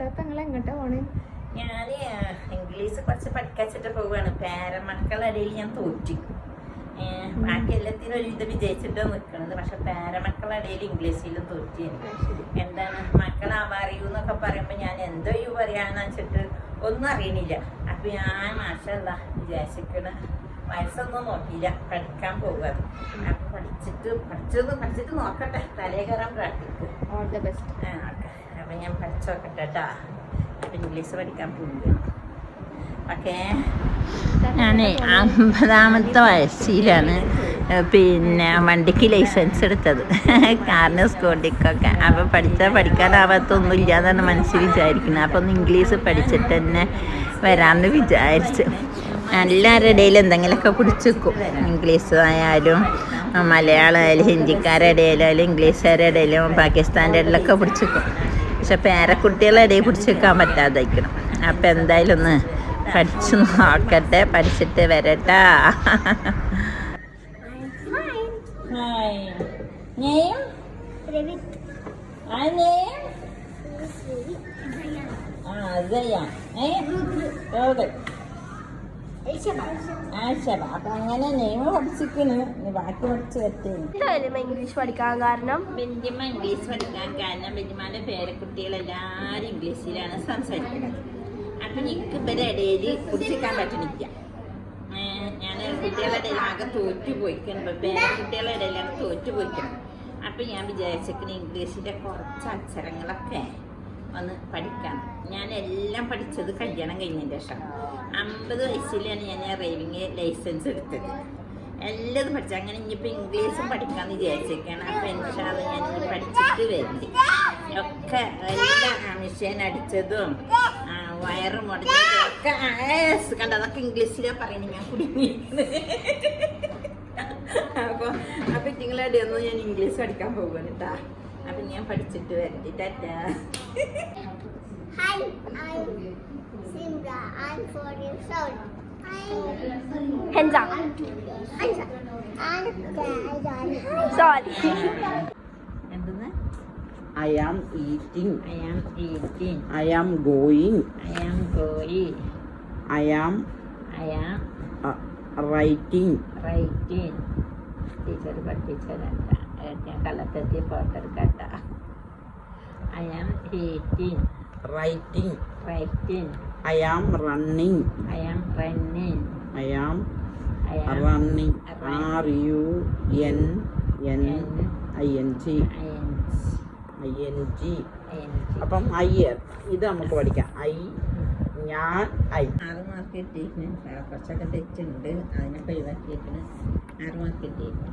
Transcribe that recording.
എങ്ങോട്ടാ പോണേ? ഞാൻ ഇംഗ്ലീഷ് കുറച്ച് പഠിക്കാച്ചിട്ട് പോവുകയാണ് പേരമക്കളുടെ ഞാൻ തോറ്റി. ബാക്കി എല്ലാത്തിനും ഒരു ഇത് വിജയിച്ചിട്ട് നിൽക്കുന്നത് പക്ഷെ പേരമക്കളുടെ ഇടയിൽ ഇംഗ്ലീഷിലും തോറ്റി എന്താണ്? മക്കളാവാറിയൂ എന്നൊക്കെ പറയുമ്പോൾ ഞാൻ എന്തോ ഈ പറയാന്ന് വെച്ചിട്ട് ഒന്നും അറിയണില്ല. അപ്പൊ ഞാൻ മാഷല്ല വിചാരിച്ചിക്കണ വയസ്സൊന്നും നോക്കിയില്ല. പഠിക്കാൻ പോവുക അപ്പൊ പഠിച്ചിട്ട് പഠിച്ചത് പഠിച്ചിട്ട് നോക്കട്ടെ. തലേ കയറാൻ പ്രാർത്ഥിക്കും. ഓൾ ദ ബെസ്റ്റ് ആ, ഓക്കെ. അപ്പൊ ഞാൻ പഠിച്ചു നോക്കട്ടെ കേട്ടാ അപ്പം ഇംഗ്ലീഷ് പഠിക്കാൻ പോവുകയാണ് ഓക്കേ ഞാനേ അമ്പതാമത്തെ വയസ്സിലാണ്. പിന്നെ വണ്ടിക്ക് ലൈസൻസ് എടുത്തത്. കാറിന് സ്കൂട്ടിക്കൊക്കെ അപ്പോൾ പഠിച്ചാൽ പഠിക്കാനാവാത്തൊന്നും ഇല്ലാന്നാണ് മനസ്സിൽ വിചാരിക്കുന്നത്. അപ്പോൾ ഒന്ന് ഇംഗ്ലീഷ് പഠിച്ചിട്ട് തന്നെ വരാമെന്ന് വിചാരിച്ചു. എല്ലാവരുടെ ഇടയിൽ എന്തെങ്കിലുമൊക്കെ പിടിച്ചു വെക്കും. ഇംഗ്ലീഷ് ആയാലും മലയാളം ആയാലും ഹിന്ദിക്കാരുടെ ഇടയിലായാലും ഇംഗ്ലീഷുകാരുടെ ഇടയിലും പാകിസ്ഥാന്റെ ഇടയിലൊക്കെ പിടിച്ചു വെക്കും. പക്ഷെ പേരക്കുട്ടികളെ ഇടയിൽ പിടിച്ച് വെക്കാൻ പറ്റാതായിരിക്കണം. അപ്പം എന്തായാലും ഒന്ന് പഠിച്ചു നോക്കട്ടെ. പഠിച്ചിട്ട് വരട്ടാ. ആ അപ്പൊ അങ്ങനെ നെയ്മ് പഠിച്ചിക്കണ് ഇനി ബാക്കി പഠിച്ചു വരട്ടേ ഇംഗ്ലീഷ് പഠിക്കാൻ കാരണം ബെഞ്ചിമ ഇംഗ്ലീഷ് പഠിക്കാൻ കാരണം ബെഞ്ചിമാന്റെ പേരക്കുട്ടികളെല്ലാരും ഇംഗ്ലീഷിലാണ് സംസാരിക്കുന്നത്. അപ്പൊ എനിക്ക് ഇവരെ ഇടയിൽ കുടിച്ചിരിക്കാൻ പറ്റണില്ല. ഞാൻ കുട്ടികളുടെ ഇടയിൽ ആകെ തോറ്റു പോയിക്കണം പേരക്കുട്ടികളുടെ ഇടയിലാണ് തോറ്റു പോയിക്കണം അപ്പൊ ഞാൻ വിചാരിച്ചിരിക്കുന്ന ഇംഗ്ലീഷിന്റെ കുറച്ച് അക്ഷരങ്ങളൊക്കെ ഒന്ന് പഠിക്കണം. ഞാൻ എല്ലാം പഠിച്ചത് കല്യാണം കഴിഞ്ഞതിന് ശേഷം അമ്പത് വയസ്സിലാണ് ഞാൻ ഡ്രൈവിംഗ് ലൈസൻസ് എടുത്തത്. എല്ലാം പഠിച്ചു അങ്ങനെ ഇനിയിപ്പോൾ ഇംഗ്ലീഷും പഠിക്കാമെന്ന് വിചാരിച്ചേക്കാണ് അപ്പം ഇൻഷാൽ ഞാൻ ഇനി പഠിച്ചിട്ട് വരുന്നുണ്ട് ഒക്കെ എല്ലാം മിഷീൻ അടിച്ചതും ആ, വയറ് മുടച്ചതും ഒക്കെ കണ്ട? അതൊക്കെ ഇംഗ്ലീഷിലാണ് പറയുന്നത് ഞാൻ കുടുങ്ങിയിരിക്കുന്നത് അപ്പോൾ അപ്പം കുറ്റിങ്ങളടിയൊന്നും ഞാൻ ഇംഗ്ലീഷ് പഠിക്കാൻ പോകുന്നുണ്ടാ അപ്പം ഞാൻ പഠിച്ചിട്ട് വരണ്ടി tata Hi, I'm Simra. I'm four years old. I'm Ansa Ansa. I'm sorry എന്തെന്ന് I am eating. I am eating I am going. I am ഗോയി I am I am uh, writing. Writing teacher പഠിപ്പിച്ചതല്ല ഞാൻ കള്ളത്തെത്തി photo എടുക്കട്ട. I am heating Writing. Writing I am running. I am running I am I am running. R U N N N I N G. N N G. അപ്പം I ഇത് നമുക്ക് പഠിക്കാം. I ഞാൻ I ആറ് mark കിട്ടിയിരിക്കുന്നു കുറച്ചൊക്കെ തെറ്റുണ്ട്. അതിനൊക്കെ ഒഴിവാക്കിയിട്ടുണ്ട് ആറ് മാർക്ക് കിട്ടിയിരിക്കുന്നു